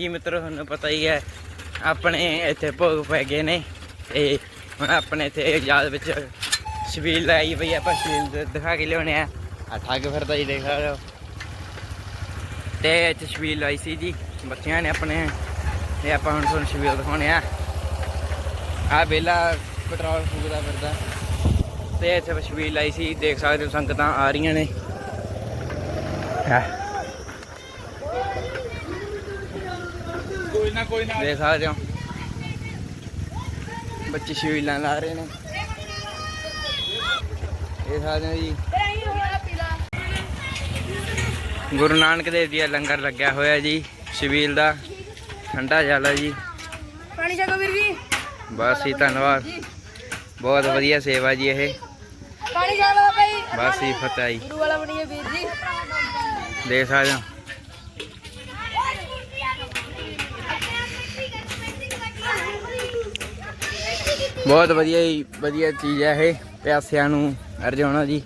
ਜੀ ਮਿੱਤਰੋ ਤੁਹਾਨੂੰ ਪਤਾ ਹੀ ਹੈ ਆਪਣੇ ਇੱਥੇ ਭੋਗ ਪੈ ਗਏ ਨੇ ਤੇ ਹੁਣ ਆਪਣੇ ਇੱਥੇ ਯਾਦ ਵਿੱਚ ਛਬੀਲ ਲਾਈ ਪਈ ਆ, ਆਪਾਂ ਛਬੀਲ ਦ- ਦਿਖਾ ਕੇ ਲਿਆਉਣੇ ਆ। ਆ ਠੱਗ ਫਿਰਦਾ ਜੀ ਦੇਖਾ ਲਓ ਤੇ ਇੱਥੇ ਛਬੀਲ ਲਾਈ ਸੀ ਜੀ ਬੱਚਿਆਂ ਨੇ ਆਪਣੇ। ਤੇ ਆਪਾਂ ਹੁਣ ਤੁਹਾਨੂੰ ਛਬੀਲ ਦਿਖਾਉਣੇ ਆ। ਆ ਬੇਲਾ ਪੈਟਰੋਲ ਫੂਕਦਾ ਫਿਰਦਾ। ਤੇ ਇੱਥੇ ਛਬੀਲ ਲਾਈ ਸੀ ਦੇਖ ਸਕਦੇ ਹੋ ਸੰਗਤਾਂ ਆ ਰਹੀਆਂ ਨੇ। ਆਹ। ਨਾ ਕੋਈ ਨਾ ਦੇਖ ਸਕਦੇ ਹੋ। ਬੱਚੇ ਛਬੀਲਾਂ ਲਾ ਰਹੇ ਨੇ। ਇਹ ਸਕਦੇ ਹੋ ਜੀ। ਗੁਰੂ ਨਾਨਕ ਦੇਵ ਜੀ ਦਾ ਲੰਗਰ ਲੱਗਿਆ ਹੋਇਆ ਜੀ ਛਬੀਲ ਦਾ। ਠੰਡਾ ਜਲ ਹੈ ਜੀ। ਪਾਣੀ ਛਕੋ ਵੀਰ ਜੀ। ਬਸ ਜੀ ਧੰਨਵਾਦ। ਬਹੁਤ ਵਧੀਆ ਸੇਵਾ ਜੀ ਇਹ। ਪਾਣੀ ਛਕੋ ਭਾਈ ਬਸ ਜੀ ਫਤਿਹ ਜੀ। ਗੁਰੂ ਵਾਲਾ ਬਣੀਏ ਵੀਰ ਜੀ। ਦੇਖ ਸਕਦੇ ਹੋ। ਬਹੁਤ ਵਧੀਆ ਜੀ, ਵਧੀਆ ਚੀਜ਼ ਹੈ ਇਹ, ਪਿਆਸਿਆਂ ਨੂੰ ਅਰਜਾਉਣਾ ਜੀ।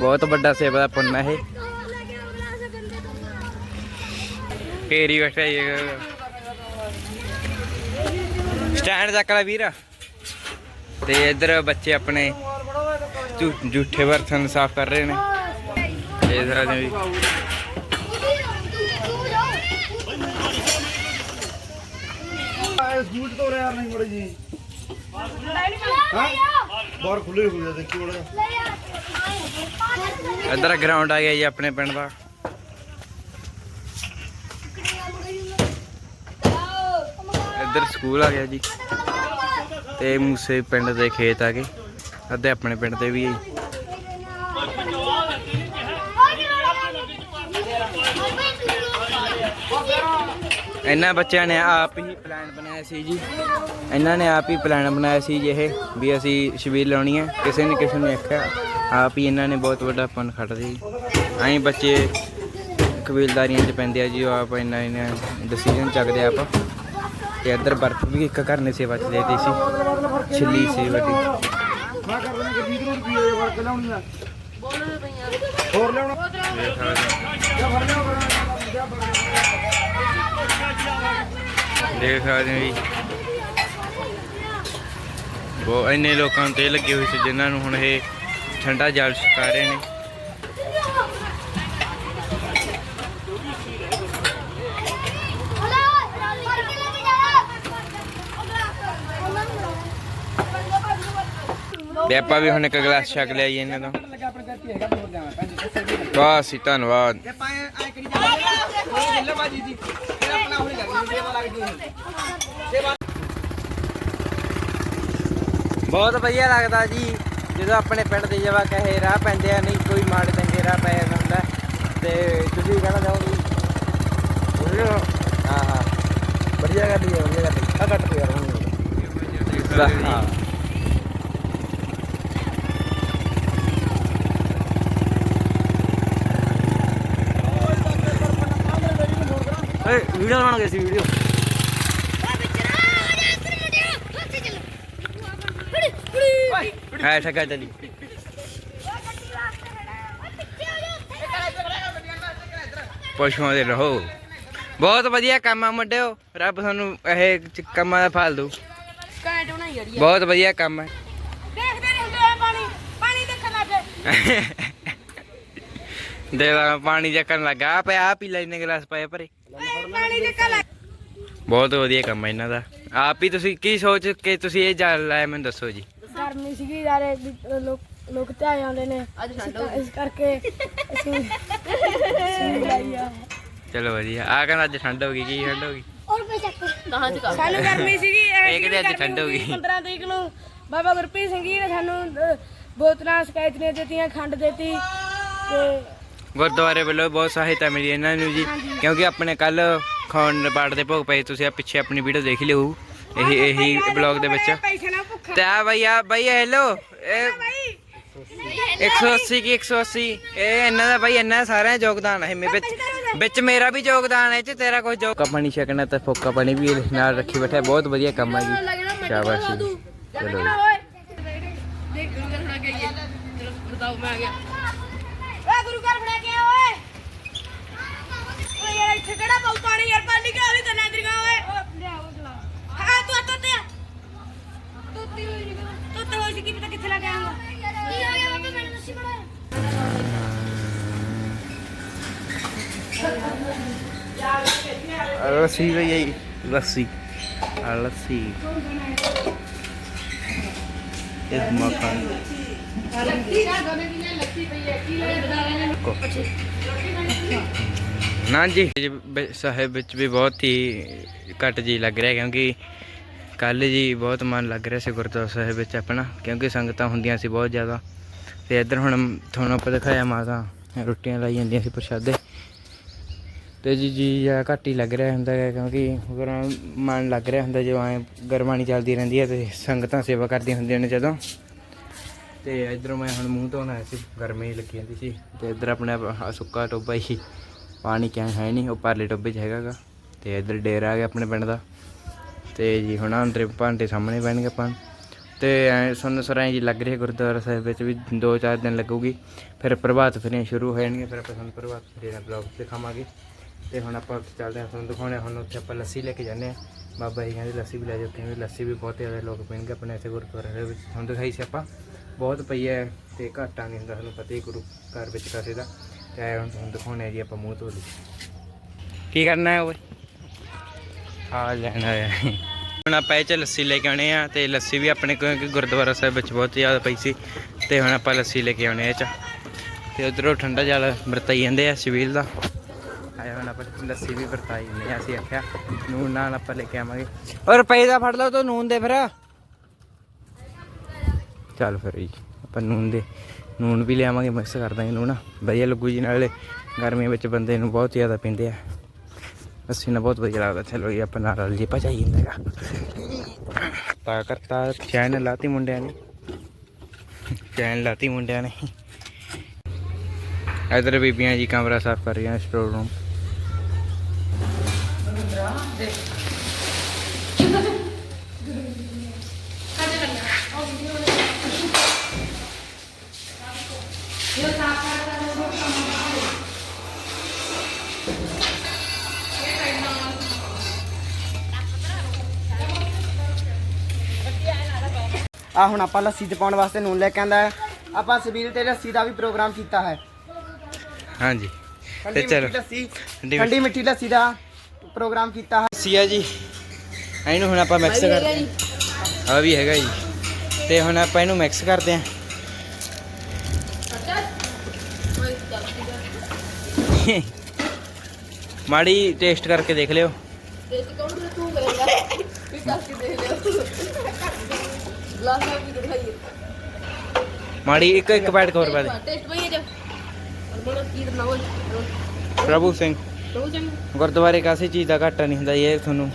ਬਹੁਤ ਵੱਡਾ ਸੇਵਾ ਦਾ ਪੁੰਨ ਹੈ ਇਹ। ਫੇਰੀ ਬੈਠਾ ਜੀ। ਸਟੈਂਡ ਚੱਕ ਲੈ ਵੀਰ। ਤੇ ਇੱਧਰ ਬੱਚੇ ਆਪਣੇ ਜੂਠੇ ਬਰਤਨ ਸਾਫ਼ ਕਰ ਰਹੇ ਨੇ। ਇਹ ਤਰ੍ਹਾਂ ਦੇ ਵੀ ਸਕੂਲ ਤੋਂ ਯਾਰ ਨਹੀਂ ਮੜੀ ਜੀ। ਬਾਹਰ ਖੁੱਲੇ ਹੋਏ ਆ ਦੇਖੀ ਮੜਾ ਇੱਧਰ ਗਰਾਊਂਡ ਆ ਗਿਆ ਜੀ ਆਪਣੇ ਪਿੰਡ ਦਾ। ਇੱਧਰ ਸਕੂਲ ਆ ਗਿਆ ਜੀ। ਤੇ ਮੂਸੇ ਪਿੰਡ ਦੇ ਖੇਤ ਆ ਗਏ। ਅੱਧੇ ਆਪਣੇ ਪਿੰਡ ਦੇ ਵੀ ਹੈ ਜੀ। ਇਹਨਾਂ ਬੱਚਿਆਂ ਨੇ ਆਪ ਹੀ ਪਲਾਨ ਬਣਾਇਆ ਸੀ ਜੀ। ਇਹਨਾਂ ਨੇ ਆਪ ਹੀ ਪਲਾਨ ਬਣਾਇਆ ਸੀ ਜੀ ਇਹ, ਵੀ ਅਸੀਂ ਸ਼ਬੀਰ ਲਾਉਣੀ ਹੈ। ਕਿਸੇ ਨੇ ਕਿਸੇ ਨੇ ਆਖਿਆ, ਆਪ ਹੀ ਇਹਨਾਂ ਨੇ ਬਹੁਤ ਵੱਡਾ ਪੁੰਨ ਖੱਟਦੇ ਜੀ। ਐਂ ਬੱਚੇ ਕਬੀਲਦਾਰੀਆਂ 'ਚ ਪੈਂਦੇ ਆ ਜੀ, ਉਹ ਆਪ ਇਹਨਾਂ ਇਹਨਾਂ ਡਿਸੀਜਨ ਚੱਕਦੇ ਆਪ। ਤੇ ਇੱਧਰ ਬਰਫ਼ ਵੀ ਇੱਕ ਘਰ ਨੇ ਸੇਵਾ 'ਚ ਦੇ ਦਿੱਤੀ ਸੀ। ਛਿੱਲੀ ਸੀ ਵੱਡੀ ਮੈਂ ਕਰ ਦੇਣਾ ਕਿ 20 ਰੁਪਏ ਰੁਪਏ ਵਰਕ ਲਾਉਣੀ ਆ ਹੋਰ ਲਿਆਉਣਾ। ਦੇਖ ਸਕਦੇ ਹੋ। ਫੜ ਲਿਆਓ ਦੇਖ ਸਕਦੇ ਹੋ ਜੀ। ਬਹੁਤ ਇੰਨੇ ਲੋਕਾਂ ਨੂੰ ਤੇ ਲੱਗੇ ਹੋਏ ਸੀ ਜਿਨ੍ਹਾਂ ਨੂੰ ਹੁਣ ਇਹ ਠੰਡਾ ਜਲ ਛਕਾ ਰਹੇ ਨੇ। ਤੇ ਆਪਾਂ ਵੀ ਹੁਣ ਇੱਕ ਗਲਾਸ ਛਕ ਲਿਆ ਜੀ ਇਹਨਾਂ ਤੋਂ ਬਸ ਜੀ ਧੰਨਵਾਦ। ਬਹੁਤ ਵਧੀਆ ਲੱਗਦਾ ਜੀ। ਜਦੋਂ ਆਪਣੇ ਪਿੰਡ ਦੇ ਜਵਾ ਕਹੇ ਰਾਹ ਪੈਂਦੇ ਆ ਨਹੀਂ ਕੋਈ ਮਾੜੇ ਚੰਗੇ ਰਾਹ ਪੈ ਜਾਂਦਾ। ਤੇ ਤੁਸੀਂ ਕਹਿਣਾ ਚਾਹੋਗੇ ਹਾਂ ਹਾਂ। ਵਧੀਆ ਗੱਲ ਹੀ ਹੈ ਵਧੀਆ ਗੱਲ ਹੈ। ਆ ਕੱਟ ਪਿਆ ਹਾਂ। ਓਏ, ਵੀਡੀਓ ਬਣਾ ਗਏ ਸੀ, ਵੀਡੀਓ। ਐ ਠੱਗਾ ਚਲੀ ਪਸ਼ੂਆਂ ਦੇ ਰਹੋ। ਬਹੁਤ ਵਧੀਆ ਕੰਮ ਆ ਮੁੰਡਿਓ। ਰੱਬ ਤੁਹਾਨੂੰ ਇਹ ਚ- ਕੰਮਾਂ ਦਾ ਫਲ ਦੂ ਘੈਂਟ ਬਣਾਈ ਯਾਰੀ ਬਹੁਤ ਵਧੀਆ ਕੰਮ ਦੇਖਦੇ ਨਹੀਂ ਹੁੰਦੇ ਆ। ਪਾਣੀ ਪਾਣੀ ਦੇਖਣ ਲੱਗੇ ਦੇ ਲਾ, ਪਾਣੀ ਜੱਕਣ ਲੱਗਾ। ਪਿਆ ਆ ਪੀ ਲੈ ਇੰਨੇ ਗਲਾਸ ਪਏ ਭਰੇ। ਪਾਣੀ ਬਹੁਤ ਵਧੀਆ ਕੰਮ ਹੈ ਇਹਨਾਂ ਦਾ। ਆਪ ਹੀ ਤੁਸੀਂ ਕੀ ਸੋਚ ਕੇ ਤੁਸੀਂ ਇਹ ਜਲ ਲਾਇਆ ਮੈਨੂੰ ਦੱਸੋ ਜੀ। ਗਰਮੀ ਸੀਗੀ ਯਾਰੇ ਲੋਕ ਲੋਕ ਤੇ ਆਏ ਆਉਂਦੇ ਨੇ। ਅੱਜ ਇਸ ਕਰਕੇ ਅਸੀਂ ਚਲੋ ਵਧੀਆ। ਆ ਕਹਿੰਦਾ ਅੱਜ ਠੰਡ ਹੋ ਗਈ ਕੀ ਠੰਡ ਹੋ ਗਈ? ਸਾਨੂੰ ਗਰਮੀ ਸੀਗੀ ਇਹ ਕਿਹਦੇ ਅੱਜ ਠੰਡ ਹੋ ਗਈ। 15 ਤਰੀਕ ਨੂੰ। ਬਾਬਾ ਗੁਰਪ੍ਰੀਤ ਸਿੰਘ ਜੀ ਨੇ ਸਾਨੂੰ ਬੋਤਲਾਂ ਸ਼ਿਕਾਇਤ ਨੇ ਦਿੱਤੀਆਂ ਖੰਡ ਦਿੱਤੀ ਤੇ ਗੁਰਦੁਆਰੇ ਵੱਲੋਂ ਬਹੁਤ ਸਹਾਇਤਾ ਮਿਲੀ ਇਹਨਾਂ ਨੂੰ ਜੀ ਕਿਉਂਕਿ ਆਪਣੇ ਕੱਲ ਖੌਣ ਪਾੜ ਦੇ ਭੋਗ ਪਏ ਤੁਸੀਂ ਆ ਪਿੱਛੇ ਆਪਣੀ ਵੀਡੀਓ ਦੇਖ ਲਿਓ। ਇਹੀ ਇਹੀ ਬਲੌਗ ਦੇ ਵਿੱਚ। ਤੇ ਆ ਬਈ ਆ ਬਈ ਹੈਲੋ ਇਹ ਭਾਈ 180 ਕੀ 180 ਇਹ ਇਹਨਾਂ ਦਾ ਬਾਈ ਇਹਨਾਂ ਦਾ ਸਾਰਿਆਂ ਦਾ ਯੋਗਦਾਨ ਹੈ ਮੇਰੇ ਵਿੱਚ ਵਿੱਚ ਮੇਰਾ ਵੀ ਯੋਗਦਾਨ ਹੈ ਚ ਤੇਰਾ ਕੋਈ ਯੋਗ ਪਾਣੀ ਛਕਣਾ ਤੇ ਫੋਕਾ ਪਾਣੀ ਵੀ ਨਾਲ ਰੱਖੀ ਬੈਠਾ ਬਹੁਤ ਵਧੀਆ ਕੰਮ ਹੈ ਜੀ। ਸ਼ਾਬਾਸ਼ ਜੀ। ਚਲੋ ਦੇਖ ਘਰ ਫੜਾ ਕੇ ਆਈਏ। ਚਲੋ ਬਤਾਓ ਮੈਂ ਆ ਗਿਆ ਓਏ ਗੁਰੂ ਘਰ ਫੜਾ ਕੇ ਆ ਓਏ ਓਏ ਯਾਰ ਇੱਥੇ ਕਿਹੜਾ ਪਾਉ ਪਾਣੀ ਯਾਰ? ਪਾਣੀ ਕਿਉਂ ਨਹੀਂ ਤਨਾ ਦਰੀਆਂ ਓਏ? ਲਿਆਓ ਗਲਾਸ ਹਾਂ ਤੂੰ ਤੂੰ ਤੇ ਤੁੱਤੀ ਹੋਈ ਜੀ ਤੂੰ ਤੇ ਹੋਈ ਸੀ ਕੀ ਪਤਾ ਕਿੱਥੇ ਲੱਗ ਆਂਗਾ ਕੀ ਹੋ ਗਿਆ ਬਾਬਾ ਮੈਨੂੰ ਦੱਸੀ ਬੜਾ ਲੱਸੀ ਭਈ ਆਈ। ਲੱਸੀ। ਆ ਲੱਸੀ। ਇਹ ਮੱਖਣ। ਕੋ ਨਾ ਜੀ ਜੀ ਬ- ਸਾਹਿਬ ਵਿੱਚ ਵੀ ਬਹੁਤ ਹੀ ਘੱਟ ਜੀ ਲੱਗ ਰਿਹਾ ਕਿਉਂਕਿ ਕੱਲ ਜੀ ਬਹੁਤ ਮਨ ਲੱਗ ਰਿਹਾ ਸੀ ਗੁਰਦੁਆਰਾ ਸਾਹਿਬ ਵਿੱਚ ਆਪਣਾ, ਕਿਉਂਕਿ ਸੰਗਤਾਂ ਹੁੰਦੀਆਂ ਸੀ ਬਹੁਤ ਜ਼ਿਆਦਾ। ਤੇ ਇੱਧਰ ਹੁਣ ਤੁਹਾਨੂੰ ਆਪਾਂ ਦਿਖਾਇਆ ਮਾਤਾ, ਰੋਟੀਆਂ ਲਾਈ ਜਾਂਦੀਆਂ ਸੀ ਪ੍ਰਸ਼ਾਦੇ। ਤੇ ਜੀ ਜੀ ਜਾਂ ਘੱਟ ਹੀ ਲੱਗ ਰਿਹਾ ਹੁੰਦਾ ਹੈ ਕਿਉਂਕਿ ਗਰਮ ਮਨ ਲੱਗ ਰਿਹਾ ਹੁੰਦਾ ਜਦੋਂ ਐ ਗਰਮਾਣੀ ਚੱਲਦੀ ਰਹਿੰਦੀ ਹੈ ਤੇ ਸੰਗਤਾਂ ਸੇਵਾ ਕਰਦੀਆਂ ਹੁੰਦੀਆਂ ਨੇ ਜਦੋਂ। ਤੇ ਇਧਰੋਂ ਮੈਂ ਹੁਣ ਮੂੰਹ ਧੋਣਾ ਸੀ, ਗਰਮੀ ਲੱਗੀ ਜਾਂਦੀ ਸੀ। ਤੇ ਇਧਰ ਆਪਣੇ ਸੁੱਕਾ ਟੋਬਾ ਹੀ ਪਾਣੀ ਕਿਆ ਹੈ ਨਹੀਂ, ਉਹ ਪਰਲੇ ਟੋਬੇ 'ਚ ਹੈਗਾਗਾ। ਤੇ ਇਧਰ ਡੇਰ ਆ ਗਿਆ ਆਪਣੇ ਪਿੰਡ ਦਾ। ਤੇ ਜੀ ਹੁਣ ਅੰਦਰੇ ਭਾਂਡੇ ਸਾਹਮਣੇ ਪੈਣਗੇ ਆਪਾਂ ਨੂੰ। ਤੇ ਐ ਸੁਣ ਸਰਾਈ ਜੀ ਲੱਗ ਰਹੀ ਗੁਰਦੁਆਰਾ ਸਾਹਿਬ ਵਿੱਚ ਵੀ 2-4 ਦਿਨ ਲੱਗੂਗੀ। ਫਿਰ ਪ੍ਰਭਾਤ ਫੇਰੀਆਂ ਸ਼ੁਰੂ ਹੋ ਜਾਣਗੀਆਂ, ਫਿਰ ਆਪਾਂ ਤੁਹਾਨੂੰ ਪ੍ਰਭਾਤ ਫੇਰੀਆਂ ਦਾ ਬਲੌਗ ਦਿਖਾਵਾਂਗੇ। ਤੇ ਹੁਣ ਆਪਾਂ ਉੱਥੇ ਚੱਲਦੇ ਹਾਂ, ਤੁਹਾਨੂੰ ਦਿਖਾਉਣੇ ਹੁਣ ਉੱਥੇ ਆਪਾਂ ਲੱਸੀ ਲੈ ਕੇ ਜਾਂਦੇ ਹਾਂ। ਬਾਬਾ ਜੀ ਕਹਿੰਦੇ ਲੱਸੀ ਵੀ ਲੈ ਜਾਓ ਕਿਉਂਕਿ ਲੱਸੀ ਵੀ ਬਹੁਤ ਜ਼ਿਆਦਾ ਲੋਕ ਪੀਣਗੇ ਆਪਣੇ ਇੱਥੇ ਗੁਰਦੁਆਰੇ ਦੇ ਵਿੱਚ। ਤੁਹਾਨੂੰ ਦਿਖਾਈ ਸੀ ਆਪਾਂ, ਬਹੁਤ ਪਈ ਹੈ ਤੇ ਘਾਟਾ ਨਹੀਂ ਹੁੰਦਾ, ਤੁਹਾਨੂੰ ਪਤਾ ਹੀ ਗੁਰੂ ਘਰ ਵਿੱਚ ਕਾਸੇ ਦਾ। ਤੇ ਐਂ ਹੁਣ ਤੁਹਾਨੂੰ ਦਿਖਾਉਣੇ ਆ ਜੀ ਆਪਾਂ ਮੂੰਹ ਧੋ ਲਈ ਕੀ ਕਰਨਾ ਹੈ ਓਏ? ਆ ਲੈਣਾ ਹੈ। ਹੁਣ ਆਪਾਂ ਇਹ ਚ ਲੱਸੀ ਲੈ ਕੇ ਆਉਣੇ ਆ ਤੇ ਲੱਸੀ ਵੀ ਆਪਣੇ ਕਿਉਂਕਿ ਗੁਰਦੁਆਰਾ ਸਾਹਿਬ ਵਿੱਚ ਬਹੁਤ ਜ਼ਿਆਦਾ ਪਈ ਸੀ। ਤੇ ਹੁਣ ਆਪਾਂ ਲੱਸੀ ਲੈ ਕੇ ਆਉਣੇ ਆ ਇਹ ਚ। ਤੇ ਉਧਰੋਂ ਠੰਡਾ ਜਲ ਵਰਤਾਈ ਜਾਂਦੇ ਆ ਸਿਵਲ ਦਾ। ਆਇਆ ਹੁਣ ਆਪਾਂ ਲੱਸੀ ਵੀ ਵਰਤਾਈ ਆ ਅਸੀਂ ਆਖਿਆ ਨੂਨ ਨਾਲ ਆਪਾਂ ਲੈ ਕੇ ਆਵਾਂਗੇ। ਔਰ ਰੁਪਏ ਦਾ ਫੜ ਲਓ ਤੂੰ ਨੂਨ ਦੇ ਫਿਰ। ਚੱਲ ਫਿਰ ਜੀ ਆਪਾਂ ਨੂਨ ਦੇ। ਨੂਨ ਵੀ ਲਿਆਵਾਂਗੇ ਮਿਕਸ ਕਰ ਦਾਂਗੇ ਨੂਨ। ਵਧੀਆ ਲੱਗੂ ਜੀ, ਨਾਲੇ ਗਰਮੀਆਂ ਵਿੱਚ ਬੰਦੇ ਨੂੰ ਬਹੁਤ ਜ਼ਿਆਦਾ ਪੀਂਦੇ ਆ। ਅਸੀਂ ਨਾ ਬਹੁਤ ਵਧੀਆ ਲੱਗਦਾ, ਚਲੋ ਜੀ, ਆਪਾਂ ਨਾਲ ਜੀ ਭਜਾਈ ਜਾਂਦਾਗਾ ਤਾਂ ਕਰਤਾ, ਚੈਨ ਲਾਤੀ ਮੁੰਡਿਆਂ ਨੇ। ਚੈਨ ਲਾਤੀ ਮੁੰਡਿਆਂ ਨੇ। ਇਧਰ ਬੀਬੀਆਂ ਜੀ, ਕਮਰਾ ਸਾਫ਼ ਕਰ ਰਹੀਆਂ ਸਟੋਰ ਰੂਮ ਆ ਹੁਣ ਆਪਾਂ ਲੱਸੀ ਚ ਪਾਉਣ ਵਾਸਤੇ ਨੂਨ ਲੈ ਕੇ ਆਂਦਾ ਹੈ। ਆਪਾਂ ਸਬੀਲ ਤੇ ਲੱਸੀ ਦਾ ਵੀ ਪ੍ਰੋਗਰਾਮ ਕੀਤਾ ਹੈ। ਹਾਂਜੀ। ਤੇ ਠੰਡੀ ਚਲੋ। ਮਿੱਠੀ ਲੱਸੀ ਠੰਡੀ ਠੰਡੀ ਮਿੱਠੀ। ਲੱਸੀ ਦਾ ਪ੍ਰੋਗਰਾਮ ਕੀਤਾ ਹੈ। ਸੀਆ ਜੀ। ਇਹਨੂੰ ਹੁਣ ਆਪਾਂ ਮਿਕਸ ਕਰਦੇ ਆ ਵੀ ਹੈਗਾ ਜੀ। ਤੇ ਹੁਣ ਆਪਾਂ ਇਹਨੂੰ ਮਿਕਸ ਕਰਦੇ ਹਾਂ। ਮਾੜੀ ਟੇਸਟ ਕਰਕੇ ਦੇਖ ਲਿਓ। ਮਾੜੀ ਇੱਕ ਇੱਕ ਪੈਟ ਖੋਰ ਪਾ ਦੇ। ਪ੍ਰਭੂ ਸਿੰਘ। ਗੁਰਦੁਆਰੇ ਕਾਸੀ ਚੀਜ਼ ਦਾ ਘਾਟਾ ਨਹੀਂ ਹੁੰਦਾ ਇਹ ਤੁਹਾਨੂੰ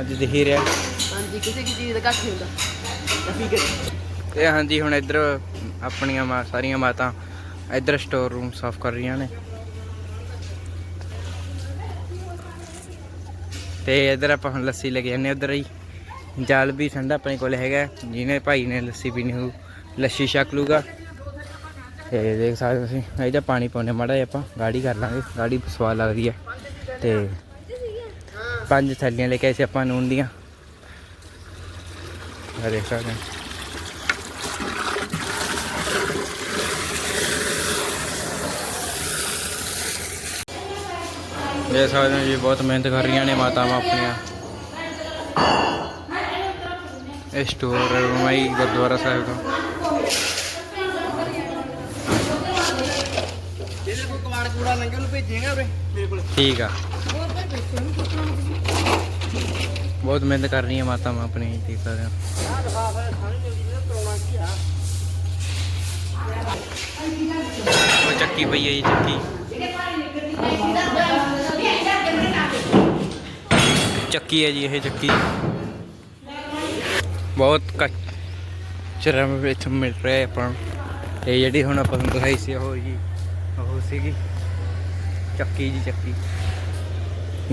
ਅੱਜ ਦਿਖ ਹੀ ਰਿਹਾ। ਹਾਂਜੀ ਕਿਸੇ ਕੀ ਚੀਜ਼ ਦਾ ਘਾਟ ਨਹੀਂ ਹੁੰਦਾ। ਠੀਕ ਹੈ ਇਹ ਹਾਂਜੀ ਹੁਣ ਇੱਧਰ ਆਪਣੀਆਂ ਸਾਰੀਆਂ ਮਾਤਾ ਇੱਧਰ ਸਟੋਰ ਰੂਮ ਸਾਫ਼ ਕਰ ਰਹੀਆਂ ਨੇ। ਤੇ ਇੱਧਰ ਆਪਾਂ ਹੁਣ ਲੱਸੀ ਲੈ ਕੇ ਜਾਂਦੇ ਉਧਰ ਹੀ। ਜਲ ਵੀ ਠੰਡਾ ਆਪਣੇ ਕੋਲ ਹੈਗਾ। ਜਿਹਨੇ ਭਾਈ ਨੇ ਲੱਸੀ ਪੀਣੀ ਹੋ ਲੱਸੀ ਛਕ ਲੂਗਾ ਤੇ ਦੇਖ ਸਕਦੇ ਤੁਸੀਂ ਇਹਦਾ ਪਾਣੀ ਪਾਉਣੇ ਮਾੜਾ ਜਿਹਾ ਆਪਾਂ, ਗਾੜੀ ਕਰ ਲਾਂਗੇ। ਗਾੜੀ ਸਵਾਦ ਲੱਗਦੀ ਹੈ ਤੇ ਪੰਜ ਥੈਲੀਆਂ ਲੈ ਕੇ ਆਏ ਸੀ ਆਪਾਂ ਨੂਨ ਦੀਆਂ। ਆ ਦੇਖ ਸਕਦੇ ਦੇਖ ਸਕਦੇ ਹੋ ਜੀ ਬਹੁਤ ਮਿਹਨਤ ਕਰ ਰਹੀਆਂ ਨੇ ਮਾਤਾਵਾਂ ਆਪਣੀਆਂ। ਇਹ ਸਟੋਰ ਰੂਮ ਹੈ ਜੀ ਗੁਰਦੁਆਰਾ ਸਾਹਿਬ ਦਾ ਜਿਹਦੇ ਕੋਈ ਕਵਾੜ ਕੂੜਾ ਲੰਗੇ ਉਹਨੂੰ ਭੇਜੇਗਾ ਉਰੇ? ਮੇਰੇ ਕੋਲ ਠੀਕ ਆ। ਬਹੁਤ ਮਿਹਨਤ ਕਰ ਰਹੀਆਂ ਮਾਤਾਵਾਂ ਆਪਣੀਆਂ ਦੇਖ ਸਕਦੇ ਹੋ। ਉਹ ਚੱਕੀ ਪਈ ਹੈ ਜੀ ਚੱਕੀ। ਚੱਕੀ ਹੈ ਜੀ ਇਹ ਚੱਕੀ। ਬਹੁਤ ਕਚਰਾ ਵਿੱਚ ਮਿਲ ਰਿਹਾ ਹੈ ਆਪਾਂ ਨੂੰ। ਇਹ ਜਿਹੜੀ ਹੁਣ ਆਪਾਂ ਨੂੰ ਦਿਖਾਈ ਸੀ, ਉਹ ਜੀ, ਉਹ ਸੀਗੀ। ਚੱਕੀ ਜੀ, ਚੱਕੀ।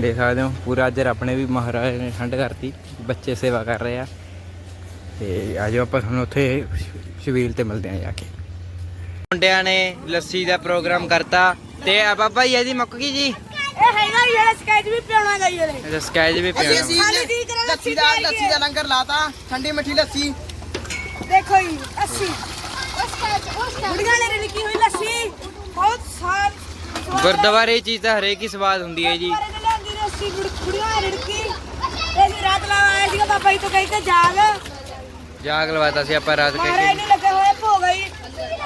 ਦੇਖ ਸਕਦੇ ਹੋ, ਪੂਰਾ ਅੱਜ ਆਪਣੇ ਵੀ ਮਹਾਰਾਜ ਨੇ ਠੰਡ ਕਰਤੀ, ਬੱਚੇ ਸੇਵਾ ਕਰ ਰਹੇ ਆ। ਤੇ ਆਜੋ ਆਪਾਂ ਤੁਹਾਨੂੰ ਉੱਥੇ ਸ਼ਬੀਲ ਤੇ ਮਿਲਦੇ ਆ ਜਾ ਕੇ। ਮੁੰਡਿਆਂ ਨੇ ਲੱਸੀ ਦਾ ਪ੍ਰੋਗਰਾਮ ਕਰਤਾ। ਤੇ ਆ ਬਾਬਾ ਜੀ, ਇਹਦੀ ਮੁੱਕ ਗਈ ਜੀ? ਇਹ ਹੈਗਾ ਜਿਹੜਾ ਸਕੈਚ ਵੀ ਪਿਆਉਣਾ ਗਈ ਇਹਦੇ। ਇਹਦਾ ਸਕੈਚ ਵੀ ਅਸੀਂ ਪਿਆ ਅਸੀਂ ਖਾਲੀ ਜੀ ਤਰ੍ਹਾਂ ਲੱਸੀ ਦਾ ਲੱਸੀ ਦਾ ਲੰਗਰ ਲਾਤਾ ਠੰਡੀ ਮਿੱਠੀ ਲੱਸੀ। ਦੇਖੋ ਜੀ ਲੱਸੀ ਬੁੜੀਆਂ ਨੇ ਰਣਕੀ ਹੋਈ ਲੱਸੀ। ਬਹੁਤ ਸਾਲ ਸਵਾਦ ਗੁਰਦੁਆਰੇ ਇਹ ਚੀਜ਼ ਤਾਂ ਹਰੇਕ ਹੀ ਸਵਾਦ ਹੁੰਦੀ ਹੈ ਜੀ। ਗੁਰਦੁਆਰੇ ਦੇ ਲਿਆਂਦੀ ਲੱਸੀ ਬੁੜ- ਬੁੜੀਆਂ ਨੇ ਰਣਕੀ ਤੇ ਅਸੀਂ ਰਾਤ ਲਾ ਆਏ ਸੀਗਾ ਬਾਬਾ ਜੀ ਤੋਂ ਕਹੀ ਤੇ ਜਾਗ। ਜਾਗ ਲਵਾਤਾ ਸੀ ਆਪਾਂ ਰਾਤ ਕਹਿ ਮਹਾਰਾਜ ਕੇ ਨੇ ਲੱਗੇ ਹੋਏ ਭੋਗ ਗਈ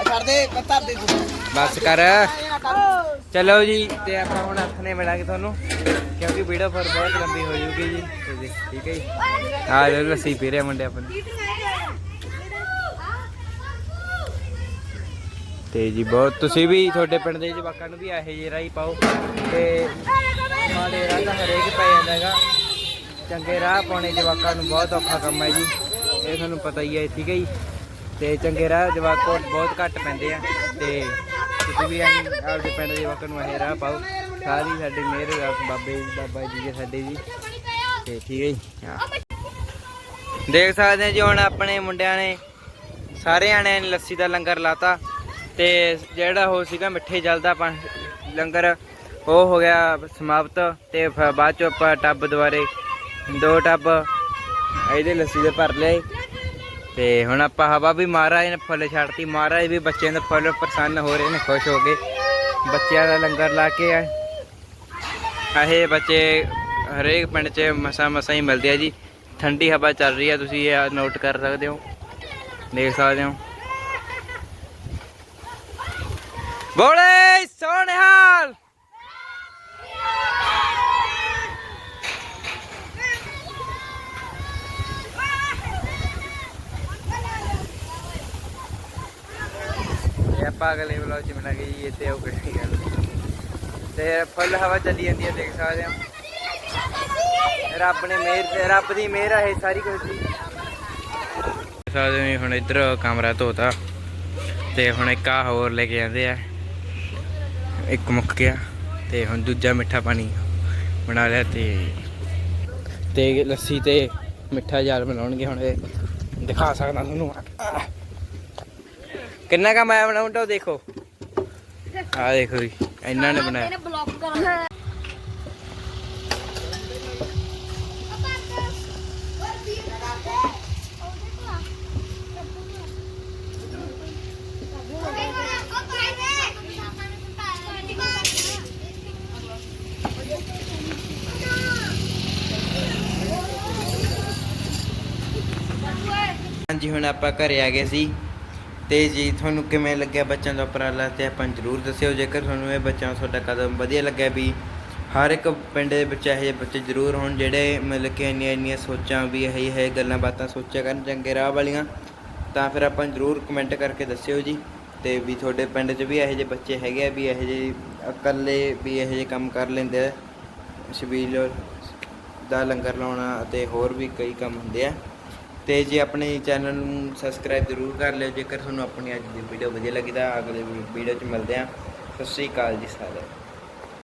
ਛੱਡ ਦੇ ਧਰ ਦੇ ਤੂੰ। ਬਸ ਕਰ। ਚਲੋ ਜੀ, ਤੇ ਆਪਾਂ ਹੁਣ ਹੱਥ ਨੇ ਮਿਲਾਂਗੇ ਤੁਹਾਨੂੰ, ਕਿਉਂਕਿ ਵੀਡੀਓ ਫਿਰ ਬਹੁਤ ਲੰਬੀ ਹੋ ਜੂਗੀ ਜੀ। ਤੇ ਠੀਕ ਹੈ ਜੀ? ਆ ਲੋ ਲੱਸੀ ਪੀ ਰਿਹਾ ਮੁੰਡੇ ਆਪਣੇ। ਤੇ ਜੀ ਬਹੁਤ, ਤੁਸੀਂ ਵੀ ਤੁਹਾਡੇ ਪਿੰਡ ਦੇ ਜਵਾਕਾਂ ਨੂੰ ਵੀ ਇਹੋ ਜਿਹੇ ਰਾਹ ਹੀ ਪਾਓ। ਤੇ ਮਾੜੇ ਰਾਹ ਤਾਂ ਹਰੇਕ ਪੈ ਜਾਂਦਾ ਹੈਗਾ। ਚੰਗੇ ਰਾਹ ਪਾਉਣੇ ਜਵਾਕਾਂ ਨੂੰ ਬਹੁਤ ਔਖਾ ਕੰਮ ਹੈ ਜੀ। ਇਹ ਤੁਹਾਨੂੰ ਪਤਾ ਹੀ ਹੈ, ਠੀਕ ਹੈ ਜੀ। ਤੇ ਚੰਗੇ ਰਾਹ ਜਵਾਕ ਬਹੁਤ ਘੱਟ ਪੈਂਦੇ ਆ। ਤੇ ਤੁਸੀਂ ਵੀ ਐਂ ਆਪਦੇ ਪਿੰਡ ਦੇ ਜਵਾਕਾਂ ਨੂੰ ਇਹ ਰਾਹ ਪਾਓ। ਸਾਰੀ ਸਾਡੀ ਮਿਹਰ ਬਾਬੇ ਬਾਬਾ ਜੀ ਦੇ ਸਾਡੇ ਜੀ। ਤੇ ਠੀਕ ਹੈ ਜੀ, ਹਾਂ। ਦੇਖ ਸਕਦੇ ਹਾਂ ਜੀ, ਹੁਣ ਆਪਣੇ ਮੁੰਡਿਆਂ ਨੇ ਸਾਰੇ ਆਣਿਆਂ ਨੇ ਲੱਸੀ ਦਾ ਲੰਗਰ ਲਾਤਾ। ਤੇ ਜਿਹੜਾ ਉਹ ਸੀਗਾ ਮਿੱਠੇ ਜਲ ਦਾ ਲੰਗਰ, ਉਹ ਹੋ ਗਿਆ ਸਮਾਪਤ। ਤੇ ਫਿਰ ਬਾਅਦ ਚ ਆਪਾਂ ਟੱਬ ਦੁਆਰੇ ਦੋ ਟੱਬ ਇਹਦੇ ਲੱਸੀ ਦੇ ਭਰ ਲਏ। ਤੇ ਹੁਣ ਆਪਾਂ ਹਵਾ ਵੀ ਮਹਾਰਾਜ ਨੇ ਫੁੱਲ ਛੱਡਤੀ। ਮਹਾਰਾਜ ਵੀ ਬੱਚਿਆਂ ਦੇ ਫੁੱਲ ਪ੍ਰਸੰਨ ਹੋ ਰਹੇ ਨੇ, ਖੁਸ਼ ਹੋ ਕੇ। ਬੱਚਿਆਂ ਦਾ ਲੰਗਰ ਲਾ ਕੇ ਆ ਇਹ ਬੱਚੇ, ਹਰੇਕ ਪਿੰਡ 'ਚ ਮਸਾ ਮਸਾ ਹੀ ਮਿਲਦੇ ਆ ਜੀ। ਠੰਡੀ ਹਵਾ ਚੱਲ ਰਹੀ ਆ, ਤੁਸੀਂ ਇਹ ਨੋਟ ਕਰ ਸਕਦੇ ਹੋ। ਦੇਖ ਸਕਦੇ ਹੋ। ਬੋਲੇ ਸੋਨਿਹਾਲ ਇਹ ਆਪਾਂ ਅਗਲੇ ਵਲੋਗ ਚ ਮਿਲਾਂਗੇ ਜੀ, ਇੱਥੇ ਆਓ ਕਿਹੜੀ ਗੱਲ। ਤੇ ਫੁੱਲ ਹਵਾ ਚੱਲੀ ਜਾਂਦੀ ਹੈ, ਦੇਖ ਸਕਦੇ ਹੋ। ਰੱਬ ਨੇ ਮਿਹਰ ਰੱਬ ਦੀ ਮਿਹਰ ਆ ਸਾਰੀ ਕੁਝ ਦੀ। ਸਕਦੇ ਹੋ ਹੁਣ ਇੱਧਰ ਕਮਰਾ ਧੋਤਾ। ਤੇ ਹੁਣ ਇੱਕ ਆ ਹੋਰ ਲੈ ਕੇ ਆਂਦੇ ਆ। ਇੱਕ ਮੁੱਕ ਗਿਆ। ਤੇ ਹੁਣ ਦੂਜਾ ਮਿੱਠਾ ਪਾਣੀ ਬਣਾ ਲਿਆ ਤੇ ਤੇ ਲੱਸੀ ਤੇ ਮਿੱਠਾ ਜਾਲ ਬਣਾਉਣਗੇ ਹੁਣ ਇਹ। ਦਿਖਾ ਸਕਦਾ ਤੁਹਾਨੂੰ ਕਿੰਨਾ ਕੰਮ ਆਇਆ ਬਣਾਉਣ ਦਾ ਉਹ ਦੇਖੋ। ਆ ਦੇਖੋ ਜੀ ਇਹਨਾਂ ਨੇ ਬਣਾਇਆ। ਬਲੌਕ ਕਰਾਂ ਹਾਂਜੀ ਹੁਣ ਆਪਾਂ ਘਰੇ ਆ ਗਏ ਸੀ। ਤੇ ਜੀ, ਤੁਹਾਨੂੰ ਕਿਵੇਂ ਲੱਗਿਆ ਬੱਚਿਆਂ ਦਾ ਉਪਰਾਲਾ ਤੇ ਆਪਾਂ ਜ਼ਰੂਰ ਦੱਸਿਓ। ਜੇਕਰ ਤੁਹਾਨੂੰ ਇਹ ਬੱਚਿਆਂ ਦਾ ਤੁਹਾਡਾ ਕਦਮ ਵਧੀਆ ਲੱਗਿਆ ਵੀ ਹਰ ਇੱਕ ਪਿੰਡ ਦੇ ਵਿੱਚ ਇਹੋ ਜਿਹੇ ਬੱਚੇ ਜ਼ਰੂਰ ਹੋਣ, ਜਿਹੜੇ ਮਤਲਬ ਕਿ ਇੰਨੀਆਂ ਇੰਨੀਆਂ ਸੋਚਾਂ ਵੀ ਇਹ ਹੈ ਗੱਲਾਂ ਬਾਤਾਂ ਸੋਚਿਆ ਕਰਨ, ਚੰਗੇ ਰਾਹ ਵਾਲੀਆਂ, ਤਾਂ ਫਿਰ ਆਪਾਂ ਜ਼ਰੂਰ ਕਮੈਂਟ ਕਰਕੇ ਦੱਸਿਓ ਜੀ। ਤੇ ਵੀ ਤੁਹਾਡੇ ਪਿੰਡ 'ਚ ਵੀ ਇਹੋ ਜਿਹੇ ਬੱਚੇ ਹੈਗੇ ਆ, ਵੀ ਇਹੋ ਜਿਹੇ ਇਕੱਲੇ ਵੀ ਇਹੋ ਜਿਹੇ ਕੰਮ ਕਰ ਲੈਂਦੇ ਆ ਛਬੀਲ ਦਾ ਲੰਗਰ ਲਾਉਣਾ ਅਤੇ ਹੋਰ ਵੀ ਕਈ ਕੰਮ ਹੁੰਦੇ ਆ। ਤੇ ਜੇ ਆਪਣੇ ਚੈਨਲ ਨੂੰ ਸਬਸਕ੍ਰਾਈਬ ਜ਼ਰੂਰ ਕਰ ਲਿਓ, ਜੇਕਰ ਤੁਹਾਨੂੰ ਆਪਣੀ ਅੱਜ ਦੀ ਵੀਡੀਓ ਵਧੀਆ ਲੱਗੀ ਤਾਂ ਅਗਲੇ ਵੀਡੀਓ 'ਚ ਮਿਲਦੇ ਆ ਸਤਿ ਸ਼੍ਰੀ ਅਕਾਲ ਜੀ ਸਾਰਿਆਂ